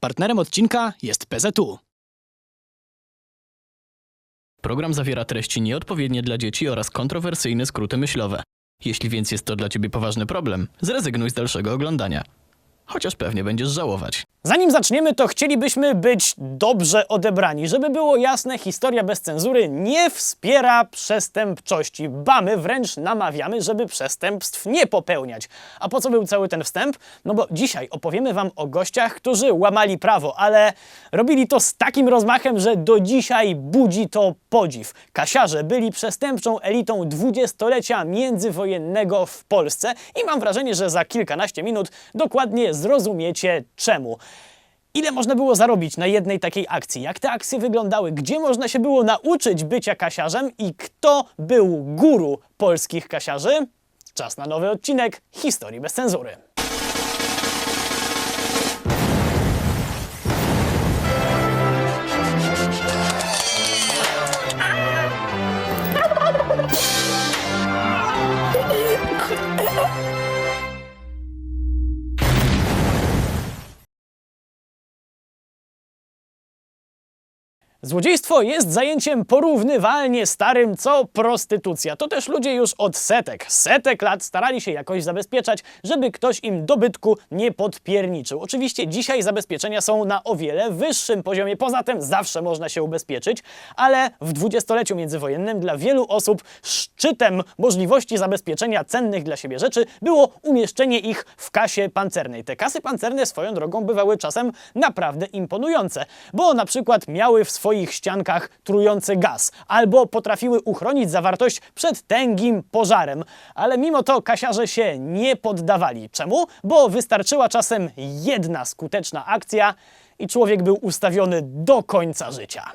Partnerem odcinka jest PZU. Program zawiera treści nieodpowiednie dla dzieci oraz kontrowersyjne skróty myślowe. Jeśli więc jest to dla ciebie poważny problem, zrezygnuj z dalszego oglądania. Chociaż pewnie będziesz żałować. Zanim zaczniemy, to chcielibyśmy być dobrze odebrani. Żeby było jasne, historia bez cenzury nie wspiera przestępczości. Bamy wręcz namawiamy, żeby przestępstw nie popełniać. A po co był cały ten wstęp? No bo dzisiaj opowiemy wam o gościach, którzy łamali prawo, ale robili to z takim rozmachem, że do dzisiaj budzi to podziw. Kasiarze byli przestępczą elitą dwudziestolecia międzywojennego w Polsce i mam wrażenie, że za kilkanaście minut dokładnie zrozumiecie czemu. Ile można było zarobić na jednej takiej akcji? Jak te akcje wyglądały? Gdzie można się było nauczyć bycia kasiarzem? I kto był guru polskich kasiarzy? Czas na nowy odcinek Historii bez cenzury. Złodziejstwo jest zajęciem porównywalnie starym co prostytucja. To też ludzie już od setek, setek lat starali się jakoś zabezpieczać, żeby ktoś im dobytku nie podpierniczył. Oczywiście dzisiaj zabezpieczenia są na o wiele wyższym poziomie, poza tym zawsze można się ubezpieczyć, ale w dwudziestoleciu międzywojennym dla wielu osób szczytem możliwości zabezpieczenia cennych dla siebie rzeczy było umieszczenie ich w kasie pancernej. Te kasy pancerne swoją drogą bywały czasem naprawdę imponujące, bo na przykład miały w swoich ściankach trujący gaz, albo potrafiły uchronić zawartość przed tęgim pożarem. Ale mimo to kasiarze się nie poddawali. Czemu? Bo wystarczyła czasem jedna skuteczna akcja i człowiek był ustawiony do końca życia.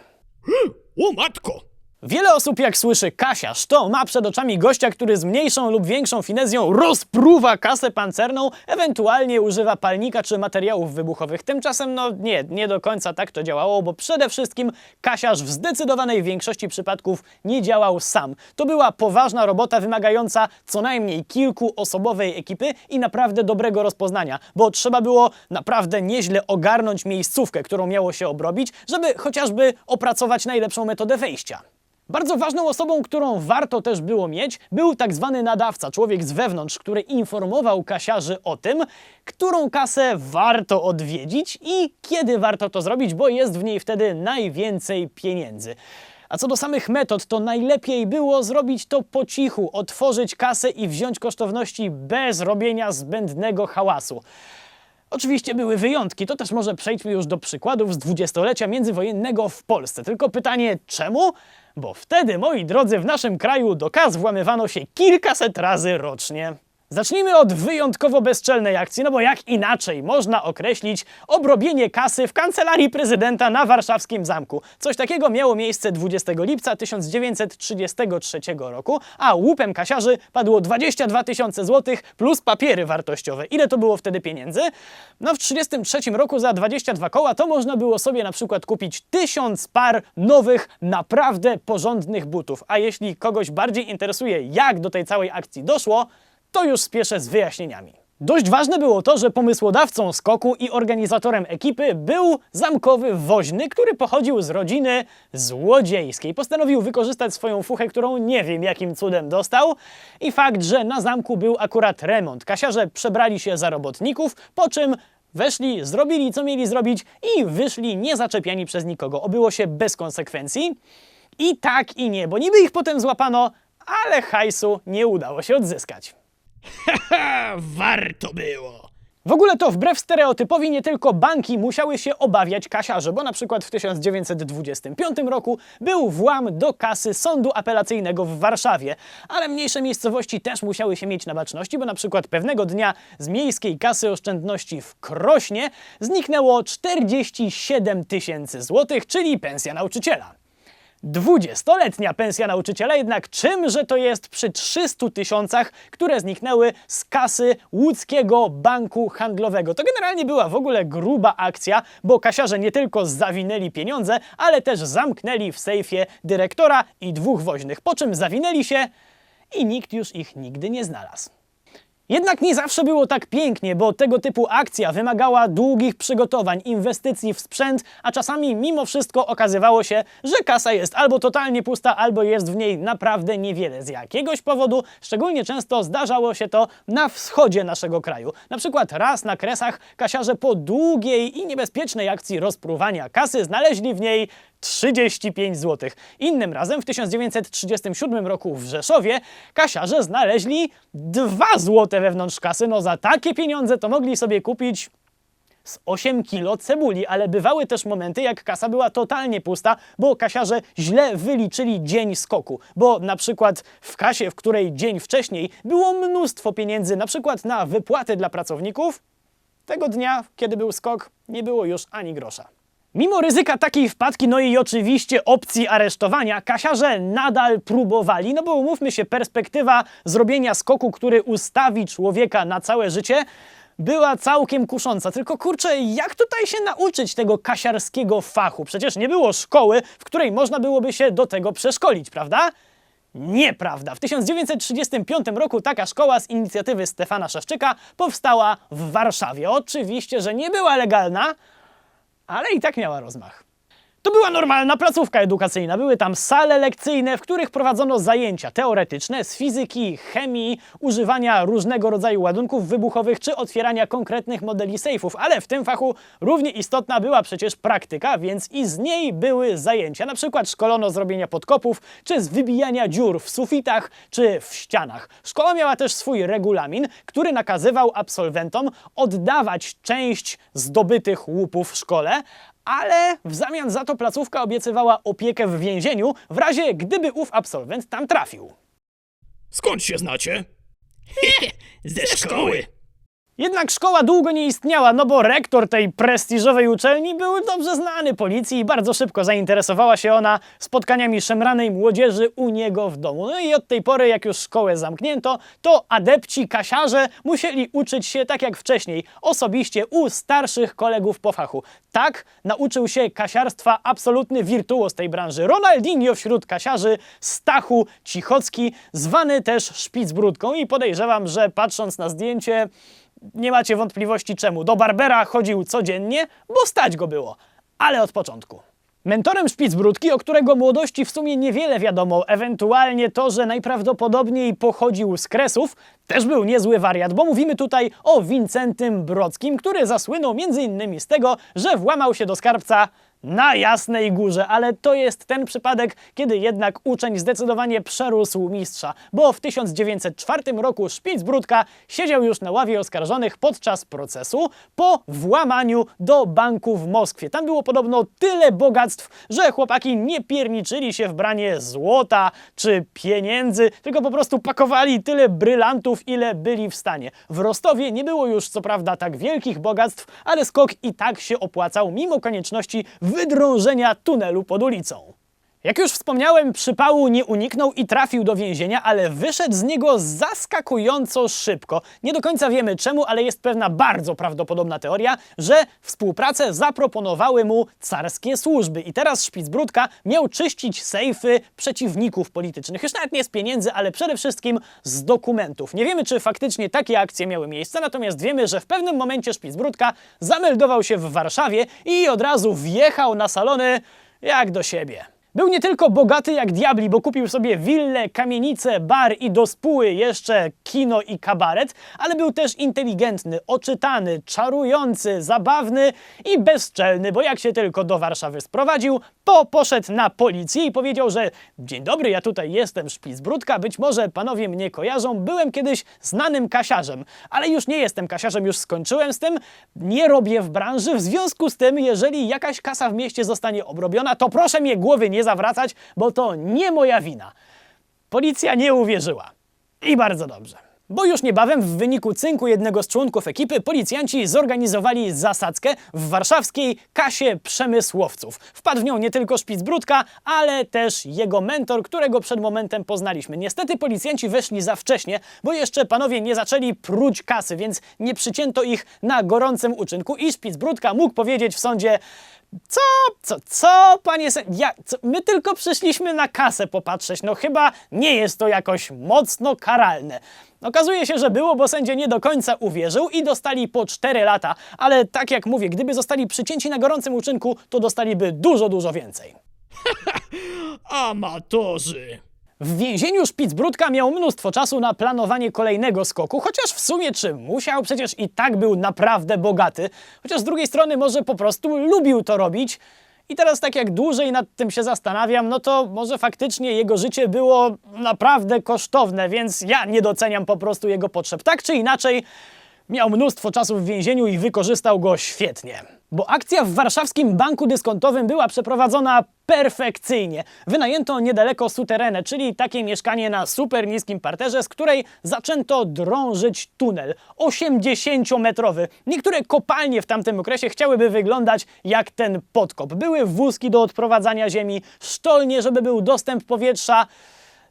O matko! Wiele osób jak słyszy kasiarz, to ma przed oczami gościa, który z mniejszą lub większą finezją rozpruwa kasę pancerną, ewentualnie używa palnika czy materiałów wybuchowych. Tymczasem no nie, nie do końca tak to działało, bo przede wszystkim kasiarz w zdecydowanej większości przypadków nie działał sam. To była poważna robota wymagająca co najmniej kilkuosobowej ekipy i naprawdę dobrego rozpoznania, bo trzeba było naprawdę nieźle ogarnąć miejscówkę, którą miało się obrobić, żeby chociażby opracować najlepszą metodę wejścia. Bardzo ważną osobą, którą warto też było mieć, był tak zwany nadawca, człowiek z wewnątrz, który informował kasiarzy o tym, którą kasę warto odwiedzić i kiedy warto to zrobić, bo jest w niej wtedy najwięcej pieniędzy. A co do samych metod, to najlepiej było zrobić to po cichu, otworzyć kasę i wziąć kosztowności bez robienia zbędnego hałasu. Oczywiście były wyjątki, to też może przejdźmy już do przykładów z dwudziestolecia międzywojennego w Polsce. Tylko pytanie czemu? Bo wtedy, moi drodzy, w naszym kraju do kas włamywano się kilkaset razy rocznie. Zacznijmy od wyjątkowo bezczelnej akcji, no bo jak inaczej można określić obrobienie kasy w kancelarii prezydenta na warszawskim zamku. Coś takiego miało miejsce 20 lipca 1933 roku, a łupem kasiarzy padło 22 tysiące złotych plus papiery wartościowe. Ile to było wtedy pieniędzy? No w 1933 roku za 22 koła to można było sobie na przykład kupić tysiąc par nowych, naprawdę porządnych butów. A jeśli kogoś bardziej interesuje, jak do tej całej akcji doszło, to już spieszę z wyjaśnieniami. Dość ważne było to, że pomysłodawcą skoku i organizatorem ekipy był zamkowy woźny, który pochodził z rodziny złodziejskiej. Postanowił wykorzystać swoją fuchę, którą nie wiem jakim cudem dostał i fakt, że na zamku był akurat remont. Kasiarze przebrali się za robotników, po czym weszli, zrobili co mieli zrobić i wyszli niezaczepiani przez nikogo. Obyło się bez konsekwencji. I tak i nie, bo niby ich potem złapano, ale hajsu nie udało się odzyskać. Warto było! W ogóle to wbrew stereotypowi nie tylko banki musiały się obawiać kasiarzy, bo na przykład w 1925 roku był włam do kasy Sądu Apelacyjnego w Warszawie, ale mniejsze miejscowości też musiały się mieć na baczności, bo na przykład pewnego dnia z miejskiej kasy oszczędności w Krośnie zniknęło 47 tysięcy złotych, czyli pensja nauczyciela. Dwudziestoletnia pensja nauczyciela, jednak czymże to jest przy 300 tysiącach, które zniknęły z kasy łódzkiego banku handlowego. To generalnie była w ogóle gruba akcja, bo kasiarze nie tylko zawinęli pieniądze, ale też zamknęli w sejfie dyrektora i dwóch woźnych, po czym zawinęli się i nikt już ich nigdy nie znalazł. Jednak nie zawsze było tak pięknie, bo tego typu akcja wymagała długich przygotowań, inwestycji w sprzęt, a czasami mimo wszystko okazywało się, że kasa jest albo totalnie pusta, albo jest w niej naprawdę niewiele z jakiegoś powodu. Szczególnie często zdarzało się to na wschodzie naszego kraju. Na przykład raz na Kresach kasiarze po długiej i niebezpiecznej akcji rozpruwania kasy znaleźli w niej 35 zł. Innym razem w 1937 roku w Rzeszowie kasiarze znaleźli 2 zł wewnątrz kasy. No za takie pieniądze to mogli sobie kupić z 8 kilo cebuli, ale bywały też momenty, jak kasa była totalnie pusta, bo kasiarze źle wyliczyli dzień skoku. Bo na przykład w kasie, w której dzień wcześniej było mnóstwo pieniędzy, na przykład na wypłaty dla pracowników, tego dnia, kiedy był skok, nie było już ani grosza. Mimo ryzyka takiej wpadki, no i oczywiście opcji aresztowania, kasiarze nadal próbowali, no bo umówmy się, perspektywa zrobienia skoku, który ustawi człowieka na całe życie, była całkiem kusząca. Tylko kurczę, jak tutaj się nauczyć tego kasiarskiego fachu? Przecież nie było szkoły, w której można byłoby się do tego przeszkolić, prawda? Nieprawda. W 1935 roku taka szkoła z inicjatywy Stefana Szewczyka powstała w Warszawie. Oczywiście, że nie była legalna, ale i tak miała rozmach. To była normalna placówka edukacyjna. Były tam sale lekcyjne, w których prowadzono zajęcia teoretyczne z fizyki, chemii, używania różnego rodzaju ładunków wybuchowych czy otwierania konkretnych modeli sejfów, ale w tym fachu równie istotna była przecież praktyka, więc i z niej były zajęcia. Na przykład szkolono z robienia podkopów, czy z wybijania dziur w sufitach, czy w ścianach. Szkoła miała też swój regulamin, który nakazywał absolwentom oddawać część zdobytych łupów w szkole, ale w zamian za to placówka obiecywała opiekę w więzieniu, w razie gdyby ów absolwent tam trafił. Skąd się znacie? Ze szkoły. Jednak szkoła długo nie istniała, no bo rektor tej prestiżowej uczelni był dobrze znany policji i bardzo szybko zainteresowała się ona spotkaniami szemranej młodzieży u niego w domu. No i od tej pory, jak już szkołę zamknięto, to adepci kasiarze musieli uczyć się tak jak wcześniej, osobiście u starszych kolegów po fachu. Tak nauczył się kasiarstwa absolutny wirtuoz tej branży. Ronaldinho wśród kasiarzy, Stachu Cichocki, zwany też Szpicbrudką i podejrzewam, że patrząc na zdjęcie, nie macie wątpliwości czemu. Do Barbera chodził codziennie, bo stać go było. Ale od początku. Mentorem Szpicbrudki, o którego młodości w sumie niewiele wiadomo, ewentualnie to, że najprawdopodobniej pochodził z Kresów, też był niezły wariat, bo mówimy tutaj o Wincentym Brodzkim, który zasłynął m.in. z tego, że włamał się do skarbca na Jasnej Górze, ale to jest ten przypadek, kiedy jednak uczeń zdecydowanie przerósł mistrza, bo w 1904 roku Szpicbrudka siedział już na ławie oskarżonych podczas procesu po włamaniu do banku w Moskwie. Tam było podobno tyle bogactw, że chłopaki nie pierniczyli się w branie złota czy pieniędzy, tylko po prostu pakowali tyle brylantów, ile byli w stanie. W Rostowie nie było już co prawda tak wielkich bogactw, ale skok i tak się opłacał mimo konieczności wydrążenia tunelu pod ulicą. Jak już wspomniałem, przypału nie uniknął i trafił do więzienia, ale wyszedł z niego zaskakująco szybko. Nie do końca wiemy czemu, ale jest pewna bardzo prawdopodobna teoria, że współpracę zaproponowały mu carskie służby i teraz Szpicbrudka miał czyścić sejfy przeciwników politycznych. Już nawet nie z pieniędzy, ale przede wszystkim z dokumentów. Nie wiemy, czy faktycznie takie akcje miały miejsce, natomiast wiemy, że w pewnym momencie Szpicbrudka zameldował się w Warszawie i od razu wjechał na salony jak do siebie. Był nie tylko bogaty jak diabli, bo kupił sobie willę, kamienicę, bar i do spóły jeszcze kino i kabaret, ale był też inteligentny, oczytany, czarujący, zabawny i bezczelny, bo jak się tylko do Warszawy sprowadził, to poszedł na policję i powiedział, że dzień dobry, ja tutaj jestem Szpicbrudka, być może panowie mnie kojarzą, byłem kiedyś znanym kasiarzem, ale już nie jestem kasiarzem, już skończyłem z tym, nie robię w branży, w związku z tym, jeżeli jakaś kasa w mieście zostanie obrobiona, to proszę mnie głowy nie zawracać, bo to nie moja wina. Policja nie uwierzyła. I bardzo dobrze. Bo już niebawem w wyniku cynku jednego z członków ekipy policjanci zorganizowali zasadzkę w warszawskiej kasie przemysłowców. Wpadł w nią nie tylko Szpicbrudka, ale też jego mentor, którego przed momentem poznaliśmy. Niestety policjanci weszli za wcześnie, bo jeszcze panowie nie zaczęli pruć kasy, więc nie przycięto ich na gorącym uczynku i Szpicbrudka mógł powiedzieć w sądzie Co? Co? Co, panie sen... Ja, co? My tylko przyszliśmy na kasę popatrzeć. No chyba nie jest to jakoś mocno karalne. Okazuje się, że było, bo sędzia nie do końca uwierzył i dostali po 4 lata. Ale tak jak mówię, gdyby zostali przycięci na gorącym uczynku, to dostaliby dużo, dużo więcej. Amatorzy. W więzieniu Szpicbrudka miał mnóstwo czasu na planowanie kolejnego skoku, chociaż w sumie czy musiał, przecież i tak był naprawdę bogaty. Chociaż z drugiej strony może po prostu lubił to robić. I teraz tak jak dłużej nad tym się zastanawiam, no to może faktycznie jego życie było naprawdę kosztowne, więc ja nie doceniam po prostu jego potrzeb. Tak czy inaczej, miał mnóstwo czasu w więzieniu i wykorzystał go świetnie. Bo akcja w warszawskim banku dyskontowym była przeprowadzona perfekcyjnie. Wynajęto niedaleko suterenę, czyli takie mieszkanie na super niskim parterze, z której zaczęto drążyć tunel 80-metrowy. Niektóre kopalnie w tamtym okresie chciałyby wyglądać jak ten podkop. Były wózki do odprowadzania ziemi, sztolnie, żeby był dostęp powietrza,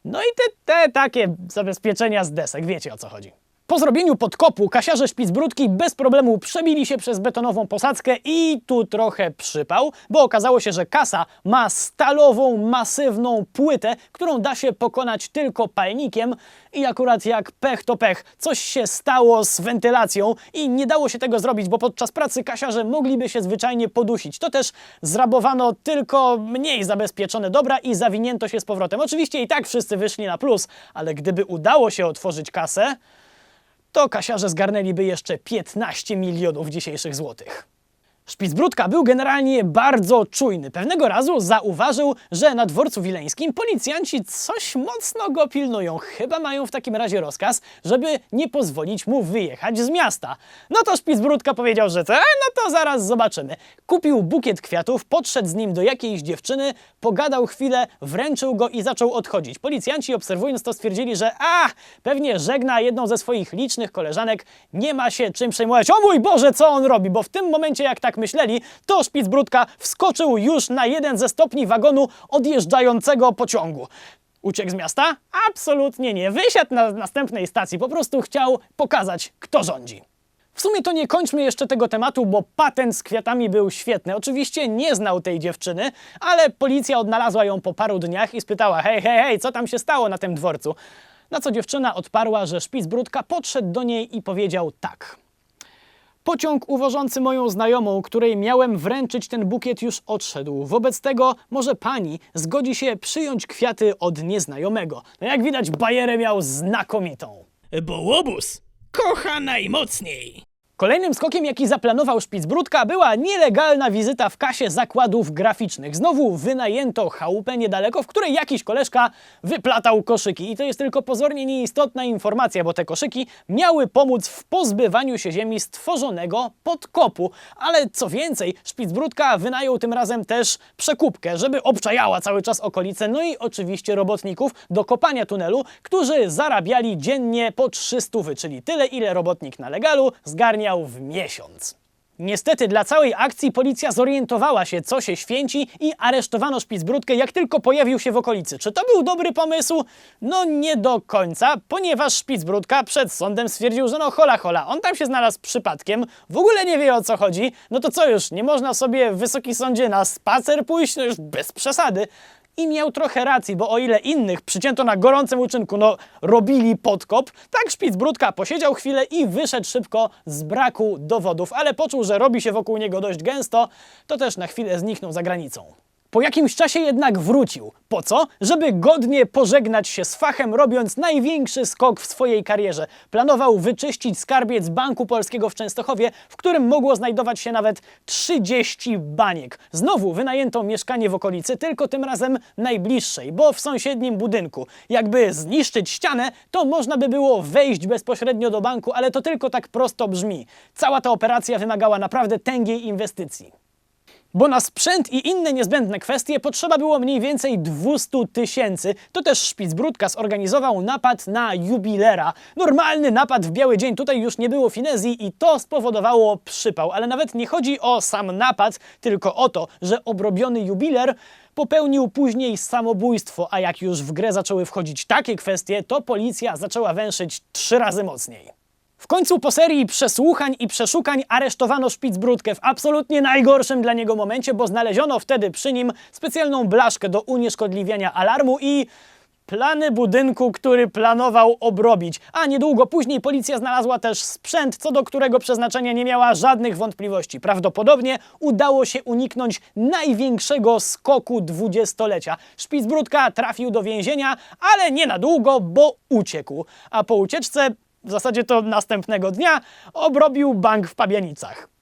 no i te, te takie zabezpieczenia z desek, wiecie o co chodzi. Po zrobieniu podkopu kasiarze Szpicbrudki bez problemu przebili się przez betonową posadzkę i tu trochę przypał, bo okazało się, że kasa ma stalową, masywną płytę, którą da się pokonać tylko palnikiem i akurat jak pech to pech, coś się stało z wentylacją i nie dało się tego zrobić, bo podczas pracy kasiarze mogliby się zwyczajnie podusić. To też zrabowano tylko mniej zabezpieczone dobra i zawinięto się z powrotem. Oczywiście i tak wszyscy wyszli na plus, ale gdyby udało się otworzyć kasę, to kasiarze zgarnęliby jeszcze 15 milionów dzisiejszych złotych. Szpicbrudka był generalnie bardzo czujny. Pewnego razu zauważył, że na dworcu wileńskim policjanci coś mocno go pilnują. Chyba mają w takim razie rozkaz, żeby nie pozwolić mu wyjechać z miasta. No to Szpicbrudka powiedział, że te, no to zaraz zobaczymy. Kupił bukiet kwiatów, podszedł z nim do jakiejś dziewczyny, pogadał chwilę, wręczył go i zaczął odchodzić. Policjanci obserwując to stwierdzili, że a, pewnie żegna jedną ze swoich licznych koleżanek, nie ma się czym przejmować. O mój Boże, co on robi? Bo w tym momencie, jak tak myśleli, to Szpicbrudka wskoczył już na jeden ze stopni wagonu odjeżdżającego pociągu. Uciekł z miasta? Absolutnie nie. Wysiadł na następnej stacji, po prostu chciał pokazać, kto rządzi. W sumie to nie kończmy jeszcze tego tematu, bo patent z kwiatami był świetny. Oczywiście nie znał tej dziewczyny, ale policja odnalazła ją po paru dniach i spytała: hej, hej, hej, co tam się stało na tym dworcu? Na co dziewczyna odparła, że Szpicbrudka podszedł do niej i powiedział tak. Pociąg uwożący moją znajomą, której miałem wręczyć ten bukiet, już odszedł. Wobec tego może pani zgodzi się przyjąć kwiaty od nieznajomego. No jak widać, bajerę miał znakomitą. Bo łobuz kocha najmocniej. Kolejnym skokiem, jaki zaplanował Szpicbrudka, była nielegalna wizyta w kasie zakładów graficznych. Znowu wynajęto chałupę niedaleko, w której jakiś koleżka wyplatał koszyki. I to jest tylko pozornie nieistotna informacja, bo te koszyki miały pomóc w pozbywaniu się ziemi stworzonego podkopu. Ale co więcej, Szpicbrudka wynajął tym razem też przekupkę, żeby obczajała cały czas okolice, no i oczywiście robotników do kopania tunelu, którzy zarabiali dziennie po 300, czyli tyle, ile robotnik na legalu zgarniał w miesiąc. Niestety dla całej akcji policja zorientowała się, co się święci i aresztowano Szpicbrudkę, jak tylko pojawił się w okolicy. Czy to był dobry pomysł? No nie do końca, ponieważ Szpicbrudka przed sądem stwierdził, że no hola hola, on tam się znalazł przypadkiem, w ogóle nie wie o co chodzi, no to co już, nie można sobie w Wysoki Sądzie na spacer pójść? No już bez przesady. I miał trochę racji, bo o ile innych przycięto na gorącym uczynku, no robili podkop, tak Szpicbrudka posiedział chwilę i wyszedł szybko z braku dowodów, ale poczuł, że robi się wokół niego dość gęsto, to też na chwilę zniknął za granicą. Po jakimś czasie jednak wrócił. Po co? Żeby godnie pożegnać się z fachem, robiąc największy skok w swojej karierze. Planował wyczyścić skarbiec Banku Polskiego w Częstochowie, w którym mogło znajdować się nawet 30 baniek. Znowu wynajęto mieszkanie w okolicy, tylko tym razem najbliższej, bo w sąsiednim budynku. Jakby zniszczyć ścianę, to można by było wejść bezpośrednio do banku, ale to tylko tak prosto brzmi. Cała ta operacja wymagała naprawdę tęgiej inwestycji. Bo na sprzęt i inne niezbędne kwestie potrzeba było mniej więcej 200 tysięcy. To też Szpicbrudka zorganizował napad na jubilera. Normalny napad w biały dzień, tutaj już nie było finezji i to spowodowało przypał. Ale nawet nie chodzi o sam napad, tylko o to, że obrobiony jubiler popełnił później samobójstwo, a jak już w grę zaczęły wchodzić takie kwestie, to policja zaczęła węszyć trzy razy mocniej. W końcu po serii przesłuchań i przeszukań aresztowano Szpicbrudkę w absolutnie najgorszym dla niego momencie, bo znaleziono wtedy przy nim specjalną blaszkę do unieszkodliwiania alarmu i plany budynku, który planował obrobić. A niedługo później policja znalazła też sprzęt, co do którego przeznaczenia nie miała żadnych wątpliwości. Prawdopodobnie udało się uniknąć największego skoku dwudziestolecia. Szpicbrudka trafił do więzienia, ale nie na długo, bo uciekł. A po ucieczce, w zasadzie to następnego dnia, obrobił bank w Pabianicach.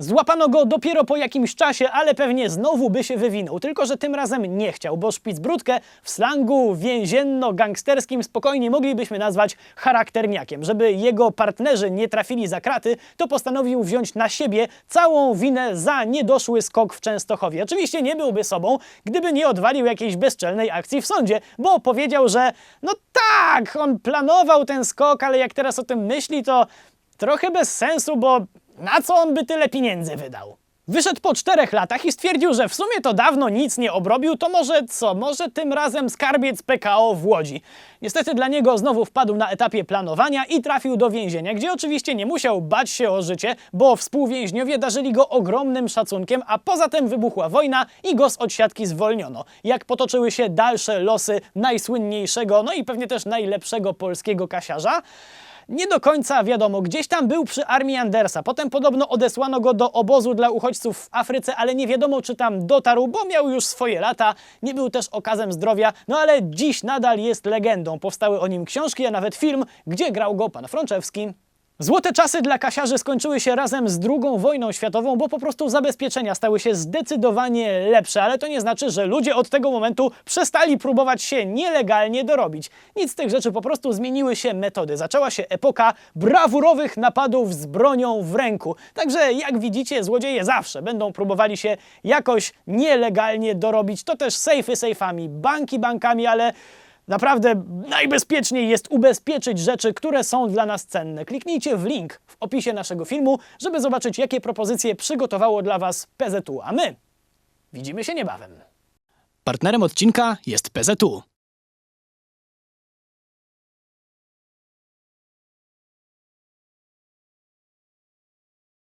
Złapano go dopiero po jakimś czasie, ale pewnie znowu by się wywinął. Tylko, że tym razem nie chciał, bo Szpicbrudkę w slangu więzienno-gangsterskim spokojnie moglibyśmy nazwać charakterniakiem. Żeby jego partnerzy nie trafili za kraty, to postanowił wziąć na siebie całą winę za niedoszły skok w Częstochowie. Oczywiście nie byłby sobą, gdyby nie odwalił jakiejś bezczelnej akcji w sądzie, bo powiedział, że no tak, on planował ten skok, ale jak teraz o tym myśli, to trochę bez sensu, bo na co on by tyle pieniędzy wydał? Wyszedł po czterech latach i stwierdził, że w sumie to dawno nic nie obrobił, to może co, może tym razem skarbiec PKO w Łodzi. Niestety dla niego znowu wpadł na etapie planowania i trafił do więzienia, gdzie oczywiście nie musiał bać się o życie, bo współwięźniowie darzyli go ogromnym szacunkiem, a poza tym wybuchła wojna i go z odsiadki zwolniono. Jak potoczyły się dalsze losy najsłynniejszego, no i pewnie też najlepszego polskiego kasiarza? Nie do końca wiadomo, gdzieś tam był przy armii Andersa. Potem podobno odesłano go do obozu dla uchodźców w Afryce, ale nie wiadomo, czy tam dotarł, bo miał już swoje lata. Nie był też okazem zdrowia, no ale dziś nadal jest legendą. Powstały o nim książki, a nawet film, gdzie grał go pan Frączewski. Złote czasy dla kasiarzy skończyły się razem z II wojną światową, bo po prostu zabezpieczenia stały się zdecydowanie lepsze, ale to nie znaczy, że ludzie od tego momentu przestali próbować się nielegalnie dorobić. Nic z tych rzeczy, po prostu zmieniły się metody. Zaczęła się epoka brawurowych napadów z bronią w ręku. Także jak widzicie, złodzieje zawsze będą próbowali się jakoś nielegalnie dorobić. To też sejfy sejfami, banki bankami, ale Naprawdę najbezpieczniej jest ubezpieczyć rzeczy, które są dla nas cenne. Kliknijcie w link w opisie naszego filmu, żeby zobaczyć, jakie propozycje przygotowało dla Was PZU. A my widzimy się niebawem. Partnerem odcinka jest PZU.